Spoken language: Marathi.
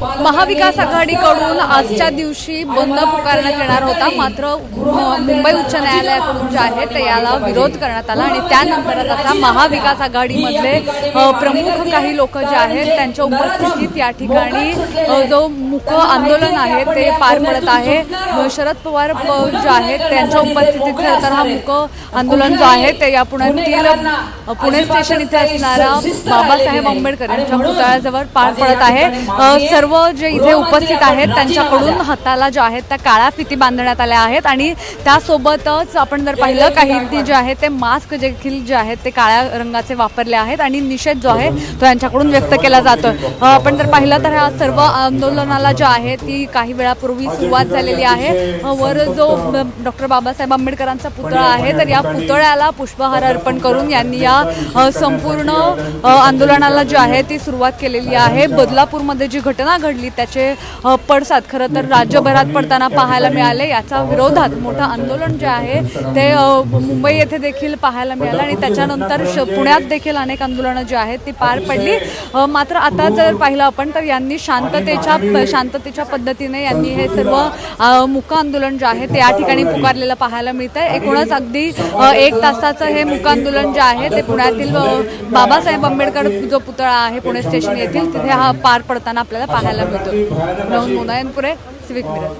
महाविकास आघाडीकडून आजच्या दिवशी बंद पुकारण्यात येणार होता. मात्र मुंबई उच्च न्यायालयाकडून जे आहे ते याला विरोध करण्यात आला आणि त्यानंतर आता महाविकास आघाडीमधले प्रमुख काही लोक जे आहेत त्यांच्या उपस्थितीत या ठिकाणी जो मुक आंदोलन आहे ते पार पडत आहे. शरद पवार जे आहेत त्यांच्या उपस्थितीत खरं तर हा मुक आंदोलन जो आहे ते या पुण्यातील पुणे स्टेशन इथे असणारा बाबासाहेब आंबेडकर यांच्या पुतळ्याजवळ पार पडत आहे. सर्व सर्व जे इथे उपस्थित आहेत त्यांच्याकडून हाताला ज्या आहेत त्या काळ्या फिती बांधण्यात आल्या आहेत आणि त्यासोबतच आपण जर पाहिलं काही जे आहे ते मास्क देखील जे आहेत ते काळ्या रंगाचे वापरले आहेत आणि निषेध जो आहे तो यांच्याकडून व्यक्त केला जातोय. आपण जर पाहिलं तर ह्या सर्व आंदोलनाला जे आहे ती काही वेळापूर्वी सुरुवात झालेली आहे. वर जो डॉक्टर बाबासाहेब आंबेडकरांचा पुतळा आहे तर या पुतळ्याला पुष्पहार अर्पण करून यांनी या संपूर्ण आंदोलनाला जी आहे ती सुरुवात केलेली आहे. बदलापूरमध्ये जी घटना घडली त्याचे पडसाद. खरं तर राज्यभरात पडताना पाहायला मिळाले. याचा विरोधात मोठं आंदोलन जे आहे ते मुंबई येथे देखील पाहायला मिळालं आणि त्याच्यानंतर श- पुण्यात देखील अनेक आंदोलनं जी आहेत ती पार पडली. मात्र आता जर पाहिलं आपण तर यांनी शांततेच्या शांततेच्या पद्धतीने यांनी हे सर्व मुका मुक आंदोलन जे आहे ते या ठिकाणी पुकारलेलं पाहायला मिळतंय. एकूणच अगदी एक तासाचं हे मुक आंदोलन जे आहे ते पुण्यातील बाबासाहेब आंबेडकर जो पुतळा आहे पुणे स्टेशन येथील तिथे हा पार पडताना आपल्याला पाहायला খেলা হতো। মোদায়নপুরে সিভিক মিরর